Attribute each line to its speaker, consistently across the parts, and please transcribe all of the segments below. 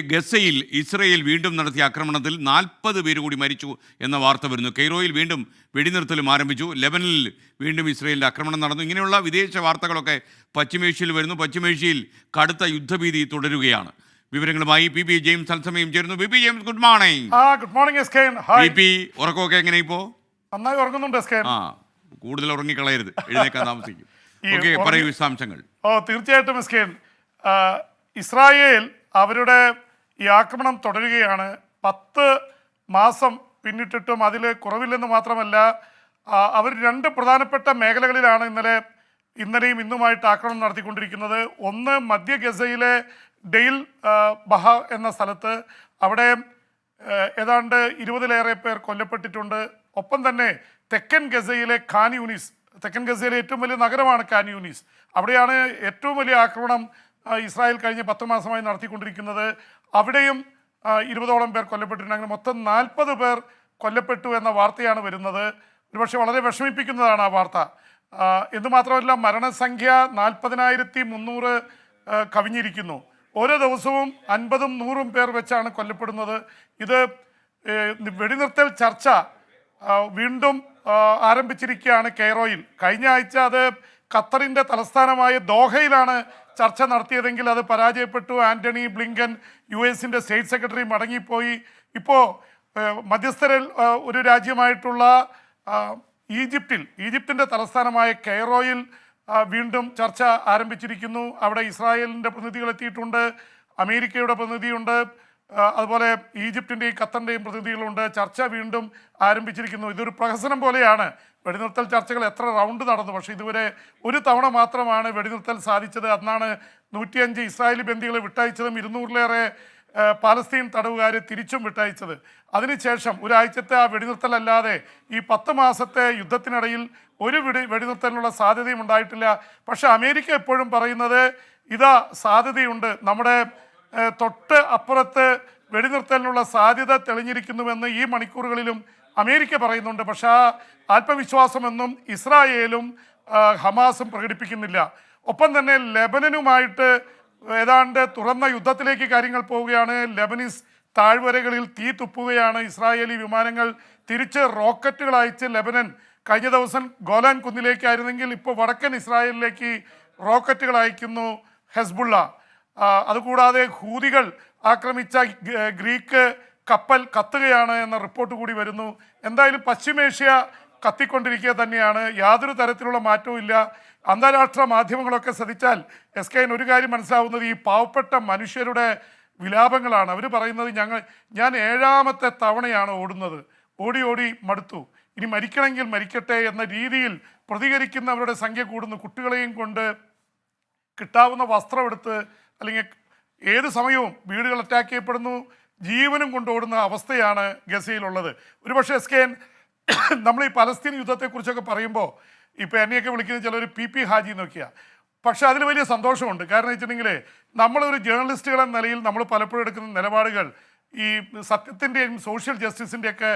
Speaker 1: ഗസയിൽ ഇസ്രയേൽ വീണ്ടും നടത്തിയ ആക്രമണത്തിൽ നാൽപ്പത് പേര് കൂടി മരിച്ചു എന്ന വാർത്ത വരുന്നു. കെയ്റോയിൽ വീണ്ടും വെടിനിർത്തലും ആരംഭിച്ചു. ലെബനിൽ വീണ്ടും ഇസ്രയേലിന്റെ ആക്രമണം നടന്നു. ഇങ്ങനെയുള്ള വിദേശ വാർത്തകളൊക്കെ പശ്ചിമേഷ്യയിൽ വരുന്നു. പശ്ചിമേഷ്യയിൽ കടുത്ത യുദ്ധഭീതി തുടരുകയാണ്. വിവരങ്ങളുമായി പി പി ജെയിംസ് തത്സമയം ചേരുന്നു. P P James good morning.
Speaker 2: Good morning
Speaker 1: P P ഉറക്കമൊക്കെ എങ്ങനെ ഇപ്പോ?
Speaker 2: നന്നായി ഉറങ്ങുന്നുണ്ട്
Speaker 1: ആ കൂടുതൽ ഉറങ്ങിക്കളയരുത്. എഴുന്നേക്കാൻ താമസിക്കും. ഓക്കെ പറയൂ വിശദാംശങ്ങൾ.
Speaker 2: ഓ തീർച്ചയായിട്ടും ഇസ്രായേൽ അവരുടെ ഈ ആക്രമണം തുടരുകയാണ്. പത്ത് മാസം പിന്നിട്ടിട്ടും അതിൽ കുറവില്ലെന്ന് മാത്രമല്ല അവർ രണ്ട് പ്രധാനപ്പെട്ട മേഖലകളിലാണ് ഇന്നലെ ഇന്നലെയും ഇന്നുമായിട്ട് ആക്രമണം നടത്തിക്കൊണ്ടിരിക്കുന്നത്. ഒന്ന് മധ്യ ഗസയിലെ ഡെയിൽ ബഹ എന്ന സ്ഥലത്ത് അവിടെ ഏതാണ്ട് ഇരുപതിലേറെ പേർ കൊല്ലപ്പെട്ടിട്ടുണ്ട്. ഒപ്പം തന്നെ തെക്കൻ ഗസയിലെ ഖാൻ യൂണിസ് തെക്കൻ ഗസയിലെ ഏറ്റവും വലിയ നഗരമാണ് ഖാൻ യൂണിസ് അവിടെയാണ് ഏറ്റവും വലിയ ആക്രമണം ഇസ്രായേൽ കഴിഞ്ഞ പത്ത് മാസമായി നടത്തിക്കൊണ്ടിരിക്കുന്നത്. അവിടെയും ഇരുപതോളം പേർ കൊല്ലപ്പെട്ടിട്ടുണ്ട്. അങ്ങനെ മൊത്തം നാൽപ്പത് പേർ കൊല്ലപ്പെട്ടു എന്ന വാർത്തയാണ് വരുന്നത്. ഒരുപക്ഷെ വളരെ വിഷമിപ്പിക്കുന്നതാണ് ആ വാർത്ത. എന്തുമാത്രമല്ല മരണസംഖ്യ നാൽപ്പതിനായിരത്തി മുന്നൂറ് കവിഞ്ഞിരിക്കുന്നു. ഓരോ ദിവസവും അൻപതും നൂറും പേർ വെച്ചാണ് കൊല്ലപ്പെടുന്നത്. ഇത് വെടിനിർത്തൽ ചർച്ച വീണ്ടും ആരംഭിച്ചിരിക്കുകയാണ് കെയ്റോയിൽ. കഴിഞ്ഞ ആഴ്ച അത് ഖത്തറിന്റെ തലസ്ഥാനമായ ദോഹയിലാണ് ചർച്ച നടത്തിയതെങ്കിൽ അത് പരാജയപ്പെട്ടു. ആന്റണി ബ്ലിങ്കൻ യു എസിന്റെ സ്റ്റേറ്റ് സെക്രട്ടറി മടങ്ങിപ്പോയി. ഇപ്പോൾ മധ്യസ്ഥരിൽ ഒരു രാജ്യമായിട്ടുള്ള ഈജിപ്തിൽ ഈജിപ്തിന്റെ തലസ്ഥാനമായ കെയ്റോയിൽ വീണ്ടും ചർച്ച ആരംഭിച്ചിരിക്കുന്നു. അവിടെ ഇസ്രായേലിന്റെ പ്രതിനിധികൾ എത്തിയിട്ടുണ്ട്. അമേരിക്കയുടെ പ്രതിനിധിയുണ്ട്. അതുപോലെ ഈജിപ്തിന്റെയും ഖത്തറിന്റെയും പ്രതിനിധികളുണ്ട്. ചർച്ച വീണ്ടും ആരംഭിച്ചിരിക്കുന്നു. ഇതൊരു പ്രഹസനം പോലെയാണ്. വെടിനിർത്തൽ ചർച്ചകൾ എത്ര റൗണ്ട് നടന്നു. പക്ഷേ ഇതുവരെ ഒരു തവണ മാത്രമാണ് വെടിനിർത്തൽ സാധിച്ചത്. അന്നാണ് നൂറ്റിയഞ്ച് ഇസ്രായേലി ബന്ദികളെ വിട്ടയച്ചതും ഇരുന്നൂറിലേറെ പാലസ്തീൻ തടവുകാരെ തിരിച്ചും വിട്ടയച്ചത്. അതിനുശേഷം ഒരാഴ്ചത്തെ ആ വെടിനിർത്തലല്ലാതെ ഈ പത്ത് മാസത്തെ യുദ്ധത്തിനിടയിൽ ഒരു വെടി വെടിനിർത്തലിനുള്ള സാധ്യതയും ഉണ്ടായിട്ടില്ല. പക്ഷേ അമേരിക്ക എപ്പോഴും പറയുന്നത് ഇതാ സാധ്യതയുണ്ട്. നമ്മുടെ തൊട്ട് അപ്പുറത്ത് വെടിനിർത്തലിനുള്ള സാധ്യത തെളിഞ്ഞിരിക്കുന്നുവെന്ന് ഈ മണിക്കൂറുകളിലും അമേരിക്ക പറയുന്നുണ്ട്. പക്ഷേ ആ ആത്മവിശ്വാസമെന്നും ഇസ്രായേലും ഹമാസും പ്രകടിപ്പിക്കുന്നില്ല. ഒപ്പം തന്നെ ലെബനനുമായിട്ട് ഏതാണ്ട് തുറന്ന യുദ്ധത്തിലേക്ക് കാര്യങ്ങൾ പോവുകയാണ്. ലെബനീസ് താഴ്വരകളിൽ തീ തുപ്പുകയാണ്. ഇസ്രായേലി വിമാനങ്ങൾ തിരിച്ച് റോക്കറ്റുകൾ അയച്ച് ലെബനൻ കഴിഞ്ഞ ദിവസം ഗോലാൻ കുന്നിലേക്കായിരുന്നെങ്കിൽ ഇപ്പോൾ വടക്കൻ ഇസ്രായേലിലേക്ക് റോക്കറ്റുകൾ അയക്കുന്നു ഹെസ്ബുള്ള. അതുകൂടാതെ ഹൂതികൾ ആക്രമിച്ച ഗ്രീക്ക് കപ്പൽ കത്തുകയാണ് എന്ന റിപ്പോർട്ട് കൂടി വരുന്നു. എന്തായാലും പശ്ചിമേഷ്യ കത്തിക്കൊണ്ടിരിക്കുക തന്നെയാണ്. യാതൊരു തരത്തിലുള്ള മാറ്റവും ഇല്ല. അന്താരാഷ്ട്ര മാധ്യമങ്ങളൊക്കെ ശ്രദ്ധിച്ചാൽ എസ് കെ ഒരു കാര്യം മനസ്സിലാവുന്നത് ഈ പാവപ്പെട്ട മനുഷ്യരുടെ വിലാപങ്ങളാണ്. അവർ പറയുന്നത് ഞങ്ങൾ ഞാൻ ഏഴാമത്തെ തവണയാണ് ഓടുന്നത്. ഓടി ഓടി മടുത്തു. ഇനി മരിക്കണമെങ്കിൽ മരിക്കട്ടെ എന്ന രീതിയിൽ പ്രതികരിക്കുന്നവരുടെ സംഖ്യ കൂടുന്നു. കുട്ടികളെയും കൊണ്ട് കിട്ടാവുന്ന വസ്ത്രമെടുത്ത് അല്ലെങ്കിൽ ഏത് സമയവും വീടുകൾ അറ്റാക്ക് ചെയ്യപ്പെടുന്നു. ജീവനും കൊണ്ടോടുന്ന അവസ്ഥയാണ് ഗസയിലുള്ളത്. ഒരുപക്ഷെ എസ് കെ എൻ നമ്മൾ ഈ പലസ്തീൻ യുദ്ധത്തെക്കുറിച്ചൊക്കെ പറയുമ്പോൾ ഇപ്പോൾ എന്നെയൊക്കെ വിളിക്കുന്ന ചിലർ പി പി ഹാജി എന്നൊക്കെയാണ് പക്ഷേ അതിൽ വലിയ സന്തോഷമുണ്ട്. കാരണം വെച്ചിട്ടുണ്ടെങ്കിൽ നമ്മളൊരു ജേർണലിസ്റ്റുകൾ നിലയിൽ നമ്മൾ പലപ്പോഴും എടുക്കുന്ന നിലപാടുകൾ ഈ സത്യത്തിന്റെയും സോഷ്യൽ ജസ്റ്റിസിന്റെയൊക്കെ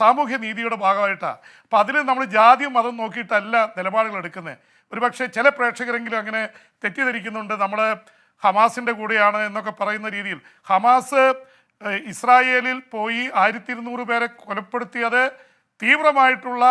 Speaker 2: സാമൂഹ്യ നീതിയുടെ ഭാഗമായിട്ടാണ് അപ്പം അതിൽ നമ്മൾ ജാതിയും മതം നോക്കിയിട്ടല്ല നിലപാടുകൾ എടുക്കുന്നത്. ഒരുപക്ഷെ ചില പ്രേക്ഷകരെങ്കിലും അങ്ങനെ തെറ്റിദ്ധരിക്കുന്നുണ്ട്. നമ്മൾ ഹമാസിന്റെ കൂടെയാണ് എന്നൊക്കെ പറയുന്ന രീതിയിൽ. ഹമാസ് ഇസ്രായേലിൽ പോയി ആയിരത്തി ഇരുന്നൂറ് പേരെ കൊലപ്പെടുത്തിയത് തീവ്രമായിട്ടുള്ള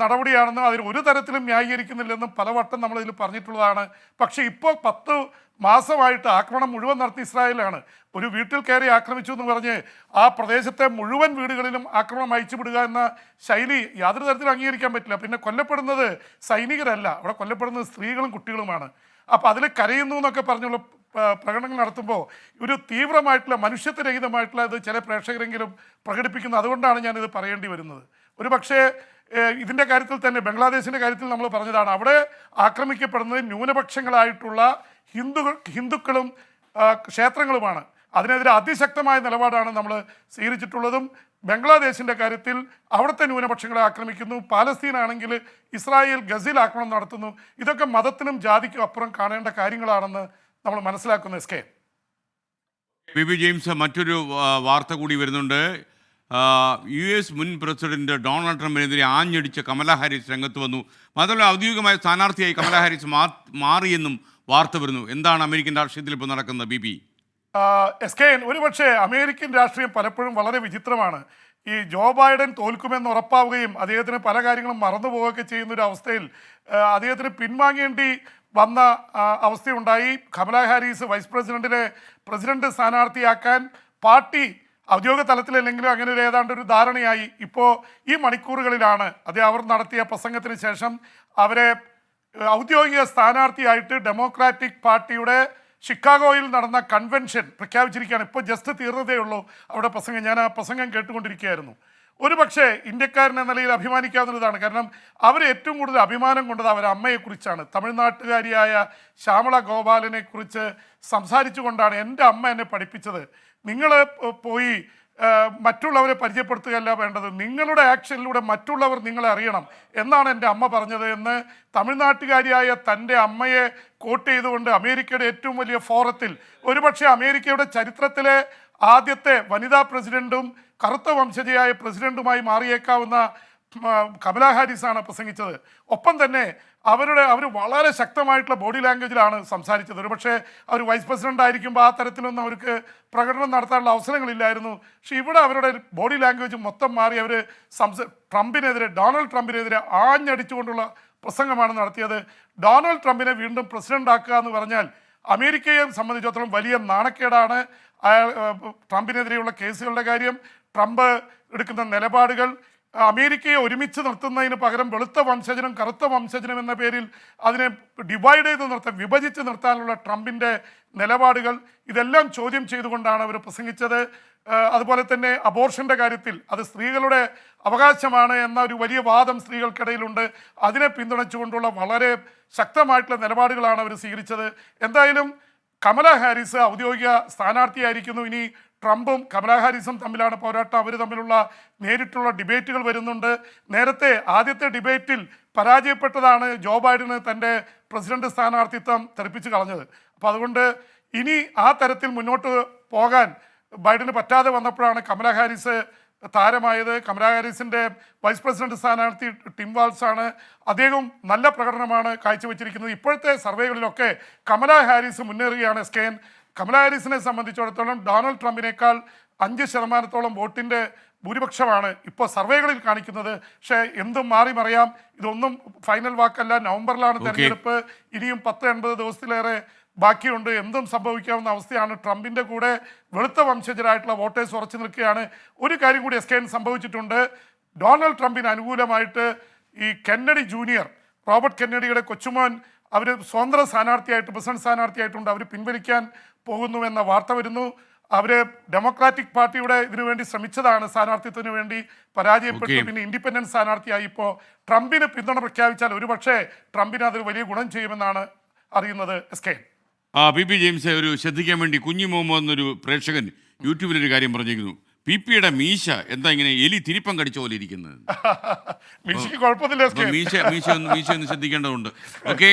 Speaker 2: നടപടിയാണെന്നും അതിന് ഒരു തരത്തിലും ന്യായീകരിക്കുന്നില്ലെന്നും പലവട്ടം നമ്മളിതിൽ പറഞ്ഞിട്ടുള്ളതാണ്. പക്ഷേ ഇപ്പോൾ പത്ത് മാസമായിട്ട് ആക്രമണം മുഴുവൻ നടത്തി ഇസ്രായേലാണ് ഒരു വീട്ടിൽ കയറി ആക്രമിച്ചു എന്ന് പറഞ്ഞ് ആ പ്രദേശത്തെ മുഴുവൻ വീടുകളിലും ആക്രമണം അയച്ചുവിടുക എന്ന ശൈലി യാതൊരു തരത്തിലും അംഗീകരിക്കാൻ പറ്റില്ല. പിന്നെ കൊല്ലപ്പെടുന്നത് സൈനികരല്ല. അവിടെ കൊല്ലപ്പെടുന്നത് സ്ത്രീകളും കുട്ടികളുമാണ്. അപ്പോൾ അതിൽ കരയുന്നു എന്നൊക്കെ പറഞ്ഞുള്ള പ്രകടനങ്ങൾ നടത്തുമ്പോൾ ഒരു തീവ്രമായിട്ടുള്ള മനുഷ്യത്വരഹിതമായിട്ടുള്ള ഇത് ചില പ്രേക്ഷകരെങ്കിലും പ്രകടിപ്പിക്കുന്നത് അതുകൊണ്ടാണ് ഞാനിത് പറയേണ്ടി വരുന്നത്. ഒരു പക്ഷേ ഇതിന്റെ കാര്യത്തിൽ തന്നെ ബംഗ്ലാദേശിന്റെ കാര്യത്തിൽ നമ്മൾ പറഞ്ഞതാണ് അവിടെ ആക്രമിക്കപ്പെടുന്നത് ന്യൂനപക്ഷങ്ങളായിട്ടുള്ള ഹിന്ദുക്കൾ ഹിന്ദുക്കളും ക്ഷേത്രങ്ങളുമാണ്. അതിനെതിരെ അതിശക്തമായ നിലപാടാണ് നമ്മൾ സ്വീകരിച്ചിട്ടുള്ളതും ബംഗ്ലാദേശിന്റെ കാര്യത്തിൽ അവിടുത്തെ ന്യൂനപക്ഷങ്ങളെ ആക്രമിക്കുന്നു. പാലസ്തീൻ ആണെങ്കിൽ ഇസ്രായേൽ ഗസീൽ ആക്രമണം നടത്തുന്നു. ഇതൊക്കെ മതത്തിനും ജാതിക്കും അപ്പുറം കാണേണ്ട കാര്യങ്ങളാണെന്ന് നമ്മൾ മനസ്സിലാക്കുന്നു S K.
Speaker 1: P P James മറ്റൊരു വാർത്ത കൂടി വരുന്നുണ്ട്. യു എസ് മുൻ പ്രസിഡന്റ് ഡൊണാൾഡ് ട്രംപിനെതിരെ ആഞ്ഞടിച്ച കമലാ ഹാരിസ് രംഗത്ത് വന്നു. മാത്രമല്ല ഔദ്യോഗികമായ സ്ഥാനാർത്ഥിയായി കമലാ ഹാരിസ് മാറിയെന്നും വാർത്ത വരുന്നു. എന്താണ് അമേരിക്കൻ രാഷ്ട്രീയത്തിൽ ഇപ്പോൾ നടക്കുന്നത് ബി
Speaker 2: എസ് കെ എൻ ഒരുപക്ഷെ അമേരിക്കൻ രാഷ്ട്രീയം പലപ്പോഴും വളരെ വിചിത്രമാണ്. ഈ ജോ ബൈഡൻ തോൽക്കുമെന്ന് ഉറപ്പാവുകയും അദ്ദേഹത്തിന് പല കാര്യങ്ങളും മറന്നു പോവുകയൊക്കെ ചെയ്യുന്ന ഒരു അവസ്ഥയിൽ അദ്ദേഹത്തിന് പിൻവാങ്ങേണ്ടി വന്ന അവസ്ഥയുണ്ടായി. Kamala Harris vice president president സ്ഥാനാർത്ഥിയാക്കാൻ party ഔദ്യോഗിക തലത്തിൽ തലത്തിലല്ലെങ്കിലും അങ്ങനെ ഒരു ഏതാണ്ട് ഒരു ധാരണയായി. ഇപ്പോൾ ഈ മണിക്കൂറുകളിലാണ് അത് അവർ നടത്തിയ പ്രസംഗത്തിന് ശേഷം അവരെ ഔദ്യോഗിക സ്ഥാനാർത്ഥിയായിട്ട് ഡെമോക്രാറ്റിക് പാർട്ടിയുടെ ഷിക്കാഗോയിൽ നടന്ന കൺവെൻഷൻ പ്രഖ്യാപിച്ചിരിക്കുകയാണ്. ഇപ്പോൾ ജസ്റ്റ് തീർന്നതേ ഉള്ളൂ. അവിടെ പ്രസംഗം ഞാൻ ആ പ്രസംഗം കേട്ടുകൊണ്ടിരിക്കുകയായിരുന്നു. ഒരു പക്ഷേ ഇന്ത്യക്കാരൻ എന്ന നിലയിൽ അഭിമാനിക്കാവുന്നതാണ്. കാരണം അവർ ഏറ്റവും കൂടുതൽ അഭിമാനം കൊണ്ടത് അവരെ അമ്മയെക്കുറിച്ചാണ്. തമിഴ്നാട്ടുകാരിയായ ശ്യാമള ഗോപാലനെക്കുറിച്ച് സംസാരിച്ചുകൊണ്ടാണ് എന്റെ അമ്മ എന്നെ പഠിപ്പിച്ചത്. നിങ്ങൾ പോയി മറ്റുള്ളവരെ പരിചയപ്പെടുത്തുകയല്ല വേണ്ടത്. നിങ്ങളുടെ ആക്ഷനിലൂടെ മറ്റുള്ളവർ നിങ്ങളെ അറിയണം എന്നാണ് എന്റെ അമ്മ പറഞ്ഞത് എന്ന് തമിഴ്നാട്ടുകാരിയായ തന്റെ അമ്മയെ കോട്ട് ചെയ്തുകൊണ്ട് അമേരിക്കയുടെ ഏറ്റവും വലിയ ഫോറത്തിൽ ഒരുപക്ഷെ അമേരിക്കയുടെ ചരിത്രത്തിലെ ആദ്യത്തെ വനിതാ പ്രസിഡന്റും കറുത്ത വംശജയായ പ്രസിഡന്റുമായി മാറിയേക്കാവുന്ന കമലാ ഹാരിസാണ് പ്രസംഗിച്ചത്. ഒപ്പം തന്നെ അവരുടെ അവർ വളരെ ശക്തമായിട്ടുള്ള ബോഡി ലാംഗ്വേജിലാണ് സംസാരിച്ചത്. ഒരുപക്ഷെ അവർ വൈസ് പ്രസിഡന്റ് ആയിരിക്കുമ്പോൾ ആ തരത്തിലൊന്നും അവർക്ക് പ്രകടനം നടത്താനുള്ള അവസരങ്ങളില്ലായിരുന്നു. പക്ഷെ ഇവിടെ അവരുടെ ബോഡി ലാംഗ്വേജ് മൊത്തം മാറി അവർ സംസ ട്രംപിനെതിരെ ഡൊണാൾഡ് ട്രംപിനെതിരെ ആഞ്ഞടിച്ചുകൊണ്ടുള്ള പ്രസംഗമാണ് നടത്തിയത്. ഡൊണാൾഡ് ട്രംപിനെ വീണ്ടും പ്രസിഡന്റ് ആക്കുക എന്ന് പറഞ്ഞാൽ അമേരിക്കയെ സംബന്ധിച്ചിടത്തോളം വലിയ നാണക്കേടാണ്. അയാൾ ട്രംപിനെതിരെയുള്ള കേസുകളുടെ കാര്യം ട്രംപ് എടുക്കുന്ന നിലപാടുകൾ അമേരിക്കയെ ഒരുമിച്ച് നിർത്തുന്നതിന് പകരം വെളുത്ത വംശജനും കറുത്ത വംശജനും എന്ന പേരിൽ അതിനെ ഡിവൈഡ് ചെയ്ത് നിർത്താൻ വിഭജിച്ച് നിർത്താനുള്ള ട്രംപിന്റെ നിലപാടുകൾ. ഇതെല്ലാം ചോദ്യം ചെയ്തുകൊണ്ടാണ് അവർ പ്രസംഗിച്ചത്. അതുപോലെ തന്നെ അബോർഷന്റെ കാര്യത്തിൽ അത് സ്ത്രീകളുടെ അവകാശമാണ് എന്ന ഒരു വലിയ വാദം സ്ത്രീകൾക്കിടയിലുണ്ട്. അതിനെ പിന്തുണച്ചുകൊണ്ടുള്ള വളരെ ശക്തമായിട്ടുള്ള നിലപാടുകളാണ് അവർ സ്വീകരിച്ചത്. എന്തായാലും കമല ഹാരിസ് ഔദ്യോഗിക സ്ഥാനാർത്ഥിയായിരിക്കുന്നു. ഇനി ട്രംപും കമലാ ഹാരിസും തമ്മിലാണ് പോരാട്ടം. അവർ തമ്മിലുള്ള നേരിട്ടുള്ള ഡിബേറ്റുകൾ വരുന്നുണ്ട്. നേരത്തെ ആദ്യത്തെ ഡിബേറ്റിൽ പരാജയപ്പെട്ടതാണ് ജോ ബൈഡന് തന്റെ പ്രസിഡന്റ് സ്ഥാനാർത്ഥിത്വം തെറിപ്പിച്ച് കളഞ്ഞത്. അപ്പോൾ അതുകൊണ്ട് ഇനി ആ തരത്തിൽ മുന്നോട്ട് പോകാൻ ബൈഡന് പറ്റാതെ വന്നപ്പോഴാണ് കമലാ ഹാരിസ് താരമായത്. കമലാ ഹാരിസിന്റെ വൈസ് പ്രസിഡന്റ് സ്ഥാനാർത്ഥി ടിം വാൾസ് ആണ്. അദ്ദേഹം നല്ല പ്രകടനമാണ് കാഴ്ചവെച്ചിരിക്കുന്നത്. ഇപ്പോഴത്തെ സർവേകളിലൊക്കെ കമലാ ഹാരിസ് മുന്നേറുകയാണ് സ്കെയിൻ കമലാ ഹാരിസിനെ സംബന്ധിച്ചിടത്തോളം ഡൊണാൾഡ് ട്രംപിനേക്കാൾ അഞ്ച് ശതമാനത്തോളം വോട്ടിന്റെ ഭൂരിപക്ഷമാണ് ഇപ്പോൾ സർവേകളിൽ കാണിക്കുന്നത്. പക്ഷേ എന്തും മാറി മറിയാം. ഇതൊന്നും ഫൈനൽ വാക്കല്ല. നവംബറിലാണ് തെരഞ്ഞെടുപ്പ്. ഇനിയും പത്ത് എൺപത് ദിവസത്തിലേറെ ബാക്കിയുണ്ട്. എന്തും സംഭവിക്കാവുന്ന അവസ്ഥയാണ്. ട്രംപിന്റെ കൂടെ വെളുത്ത വംശജരായിട്ടുള്ള വോട്ടേഴ്സ് ഉറച്ചു നിൽക്കുകയാണ്. ഒരു കാര്യം കൂടി എസ് കെ സംഭവിച്ചിട്ടുണ്ട്. ഡൊണാൾഡ് ട്രംപിന് അനുകൂലമായിട്ട് ഈ കെന്നഡി ജൂനിയർ റോബർട്ട് കെന്നഡിയുടെ കൊച്ചുമോൻ അവർ സ്വതന്ത്ര സ്ഥാനാർത്ഥിയായിട്ട് പ്രസിഡന്റ് സ്ഥാനാർത്ഥിയായിട്ടുണ്ട്. അവർ പിൻവലിക്കാൻ പോകുന്നു എന്ന വാർത്ത വരുന്നു. അവർ ഡെമോക്രാറ്റിക് പാർട്ടിയുടെ ഇതിനു വേണ്ടി ശ്രമിച്ചതാണ്. സ്ഥാനാർത്ഥിത്വത്തിന് വേണ്ടി പരാജയപ്പെട്ടു. പിന്നെ ഇൻഡിപെൻഡന്റ് സ്ഥാനാർത്ഥിയായി ഇപ്പോൾ ട്രംപിന് പിന്തുണ പ്രഖ്യാപിച്ചാൽ ഒരുപക്ഷെ ട്രംപിന് അതിൽ വലിയ ഗുണം ചെയ്യുമെന്നാണ് അറിയുന്നത് എസ് കെ.
Speaker 1: ആ പി പി ജെയിംസ് ഒരു ശ്രദ്ധിക്കാൻ വേണ്ടി കുഞ്ഞു മുഹമ്മദ് എന്നൊരു പ്രേക്ഷകൻ യൂട്യൂബിൽ ഒരു കാര്യം പറഞ്ഞിരിക്കുന്നു. പി പിയുടെ മീശ എന്താ ഇങ്ങനെ എലി തിരിപ്പം കടിച്ച പോലെ ഇരിക്കുന്നത്? മീശ മീശ ഒന്ന് മീശ ഒന്ന് ശ്രദ്ധിക്കേണ്ടതുണ്ട്. ഓക്കെ?